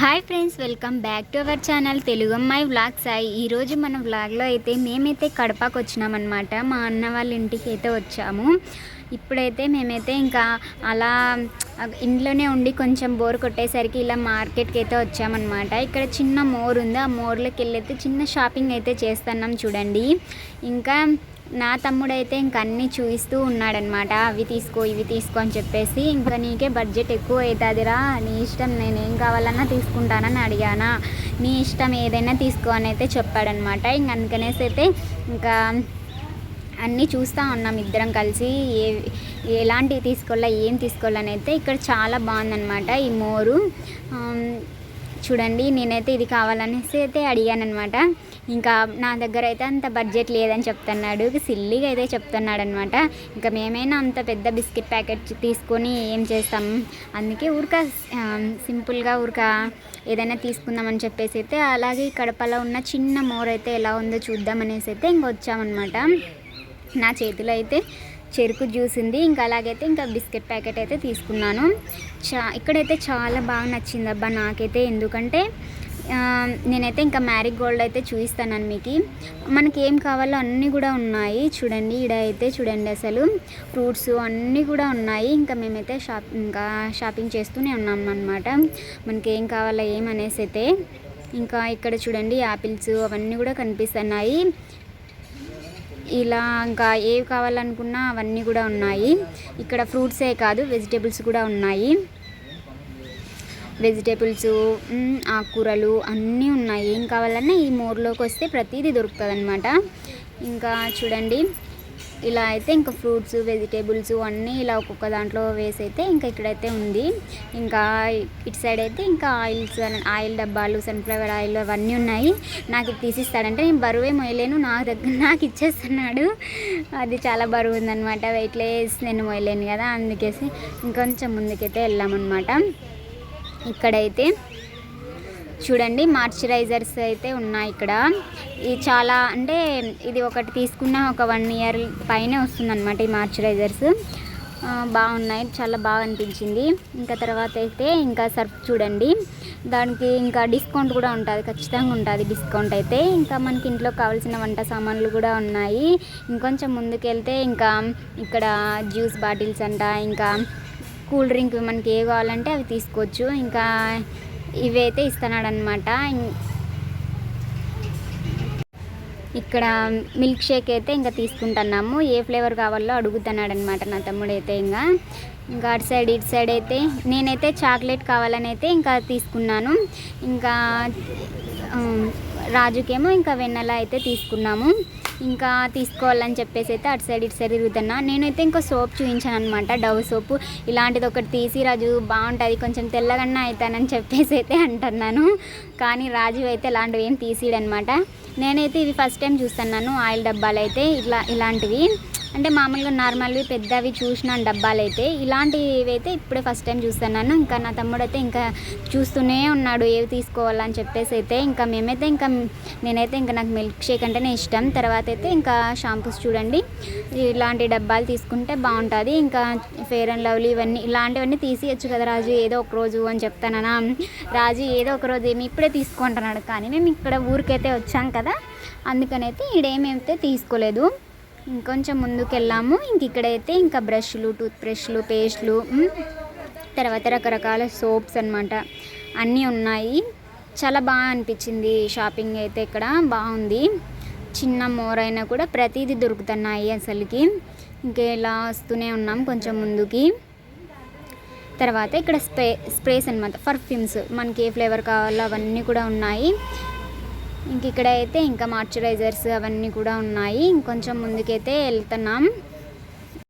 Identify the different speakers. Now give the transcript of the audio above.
Speaker 1: Hi friends welcome back to our channel Telugu అమ్మాయి vlog Sai ఈరోజు మన వ్లాగ్లో అయితే మేమైతే కడపకు వచ్చినామన్నమాట. మా అన్న వాళ్ళ ఇంటికి అయితే వచ్చాము. ఇప్పుడైతే మేమైతే ఇంకా అలా ఇంట్లోనే ఉండి కొంచెం బోర్ కొట్టేసరికి ఇలా మార్కెట్కి అయితే వచ్చామన్నమాట. ఇక్కడ చిన్న మోర్ ఉంది. ఆ మోర్లోకి వెళ్ళి అయితే చిన్న షాపింగ్ అయితే చేస్తున్నాం చూడండి. ఇంకా నా తమ్ముడైతే ఇంక అన్నీ చూపిస్తూ ఉన్నాడనమాట అవి తీసుకో ఇవి తీసుకో అని చెప్పేసి ఇంకా నీకే బడ్జెట్ ఎక్కువ అవుతుందిరా నీ ఇష్టం నేను ఏం కావాలన్నా తీసుకుంటానని అడిగానా. నీ ఇష్టం ఏదైనా తీసుకో అని అయితే చెప్పాడనమాట ఇంక అందుకనేసి అయితే ఇంకా అన్నీ చూస్తూ ఉన్నాం ఇద్దరం కలిసి. ఏ ఎలాంటివి తీసుకోవాలా ఏం తీసుకోవాలని అయితే ఇక్కడ చాలా బాగుందనమాట ఈ మోరు. చూడండి నేనైతే ఇది కావాలనేసి అయితే అడిగానమాట ఇంకా నా దగ్గర అయితే అంత బడ్జెట్ లేదని చెప్తున్నాడు సిల్లీగా అయితే చెప్తున్నాడు అనమాట ఇంకా మేమైనా అంత పెద్ద బిస్కెట్ ప్యాకెట్ తీసుకొని ఏం చేస్తాం? అందుకే ఊరిక సింపుల్గా ఊరిక ఏదైనా తీసుకుందామని చెప్పేసి అయితే అలాగే కడపలో ఉన్న చిన్న మోర్ అయితే ఎలా ఉందో చూద్దామనేసి అయితే ఇంక వచ్చామన్నమాట. నా చేతిలో అయితే చెరుకు జ్యూస్ ఉంది. ఇంకా అలాగైతే ఇంకా బిస్కెట్ ప్యాకెట్ అయితే తీసుకున్నాను. చా ఇక్కడైతే చాలా బాగా నచ్చింది అబ్బా నాకైతే. ఎందుకంటే నేనైతే ఇంకా మ్యారీ గోల్డ్ అయితే చూపిస్తాను మీకు. మనకి ఏం కావాలో అన్నీ కూడా ఉన్నాయి. చూడండి ఈడ అయితే చూడండి అసలు. ఫ్రూట్స్ అన్నీ కూడా ఉన్నాయి. ఇంకా మేమైతే షాప్ ఇంకా షాపింగ్ చేస్తూనే ఉన్నాం అనమాట మనకి ఏం కావాలో ఏమనేసి అయితే ఇంకా ఇక్కడ చూడండి యాపిల్స్ అవన్నీ కూడా కనిపిస్తున్నాయి. ఇలా ఇంకా ఏవి కావాలనుకున్నా అవన్నీ కూడా ఉన్నాయి. ఇక్కడ ఫ్రూట్సే కాదు వెజిటేబుల్స్ కూడా ఉన్నాయి. వెజిటేబుల్స్ ఆకుకూరలు అన్నీ ఉన్నాయి. ఏం కావాలన్నా ఈ మోర్లోకి వస్తే ప్రతిదీ దొరుకుతుంది అనమాట ఇంకా చూడండి ఇలా అయితే ఇంకా ఫ్రూట్స్ వెజిటేబుల్స్ అన్నీ ఇలా ఒక్కొక్క దాంట్లో వేసి అయితే ఇంకా ఇక్కడైతే ఉంది. ఇంకా ఇటు సైడ్ అయితే ఇంకా ఆయిల్స్ ఆయిల్ డబ్బాలు సన్ఫ్లవర్ ఆయిల్ అవన్నీ ఉన్నాయి. నాకు ఇది తీసిస్తాడంటే నేను బరువే మొయలేను నా దగ్గర నాకు ఇచ్చేస్తున్నాడు. అది చాలా బరువు ఉందన్నమాట. వెయిట్లెస్ నేను మొయలేను కదా అందుకేసి ఇంకొంచెం ముందుకైతే వెళ్ళామన్నమాట ఇక్కడైతే చూడండి మాయిశ్చరైజర్స్ అయితే ఉన్నాయి ఇక్కడ. ఇది చాలా అంటే ఇది ఒకటి తీసుకున్న ఒక వన్ ఇయర్ పైనే వస్తుందన్నమాట ఈ మాయిశ్చరైజర్స్ బాగున్నాయి చాలా బాగా అనిపించింది. ఇంకా తర్వాత అయితే ఇంకా సర్ఫ్ చూడండి. దానికి ఇంకా డిస్కౌంట్ కూడా ఉంటుంది ఖచ్చితంగా ఉంటుంది డిస్కౌంట్ అయితే. ఇంకా మనకి ఇంట్లో కావాల్సిన వంట సామాన్లు కూడా ఉన్నాయి. ఇంకొంచెం ముందుకెళ్తే ఇంకా ఇక్కడ జ్యూస్ బాటిల్స్ అంట ఇంకా కూల్ డ్రింక్ మనకి ఏ కావాలంటే అవి తీసుకోవచ్చు. ఇంకా ఇవి అయితే ఇస్తున్నాడు అనమాట ఇక్కడ మిల్క్ షేక్ అయితే ఇంకా తీసుకుంటున్నాము. ఏ ఫ్లేవర్ కావాలో అడుగుతున్నాడు అనమాట నా తమ్ముడు అయితే ఇంకా. ఇంకా అటు సైడ్ ఇటు సైడ్ అయితే నేనైతే చాక్లెట్ కావాలని అయితే ఇంకా తీసుకున్నాను. ఇంకా రాజుకేమో ఇంకా వెన్నెల అయితే తీసుకున్నాము. ఇంకా తీసుకోవాలని చెప్పేసి అయితే అటు సైడ్ ఇటు సైడ్ తిరుగుతున్నా. నేనైతే ఇంకో సోప్ చూపించాను అనమాట డవ్ సోపు. ఇలాంటిది ఒకటి తీసి రాజు బాగుంటుంది కొంచెం తెల్లగన్నా అవుతానని చెప్పేసి అయితే అంటున్నాను. కానీ రాజు అయితే ఇలాంటివి ఏం తీసిడనమాట నేనైతే ఇవి ఫస్ట్ టైం చూస్తున్నాను ఆయిల్ డబ్బాలు అయితే ఇట్లా ఇలాంటివి. అంటే మామూలుగా నార్మల్వి పెద్దవి చూసిన డబ్బాలు అయితే ఇలాంటివి అయితే ఇప్పుడే ఫస్ట్ టైం చూస్తున్నాను. ఇంకా నా తమ్ముడు అయితే ఇంకా చూస్తూనే ఉన్నాడు ఏవి తీసుకోవాలని చెప్పేసి అయితే ఇంకా మేమైతే ఇంకా నేనైతే ఇంకా నాకు మిల్క్ షేక్ అంటేనే ఇష్టం. తర్వాత అయితే ఇంకా షాంపూస్ చూడండి. ఇలాంటి డబ్బాలు తీసుకుంటే బాగుంటుంది. ఇంకా ఫేర్ అండ్ లవ్లీ ఇవన్నీ ఇలాంటివన్నీ తీసియచ్చు కదా రాజు ఏదో ఒక రోజు అని చెప్తానన్నా రాజు ఏదో ఒక రోజు ఏమి ఇప్పుడే తీసుకుంటున్నాడు. కానీ మేము ఇక్కడ ఊరికైతే వచ్చాం కదా అందుకనైతే ఈడేమైతే తీసుకోలేదు. ఇంకొంచెం ముందుకు వెళ్ళాము ఇంక ఇక్కడైతే ఇంకా బ్రష్లు టూత్ బ్రష్లు పేస్ట్లు తర్వాత రకరకాల సోప్స్ అన్నమాట అన్నీ ఉన్నాయి. చాలా బాగా అనిపించింది షాపింగ్ అయితే ఇక్కడ. బాగుంది. చిన్న మోరైనా కూడా ప్రతిదీ దొరుకుతున్నాయి అసలుకి. ఇంకా ఇలా వస్తూనే ఉన్నాం కొంచెం ముందుకి. తర్వాత ఇక్కడ స్ప్రే స్ప్రేస్ అనమాట పర్ఫ్యూమ్స్. మనకి ఏ ఫ్లేవర్ కావాలో అవన్నీ కూడా ఉన్నాయి. ఇంక ఇక్కడ అయితే ఇంకా మాయిశ్చరైజర్స్ అవన్నీ కూడా ఉన్నాయి. ఇంకొంచెం ముందుకైతే వెళ్తున్నాం.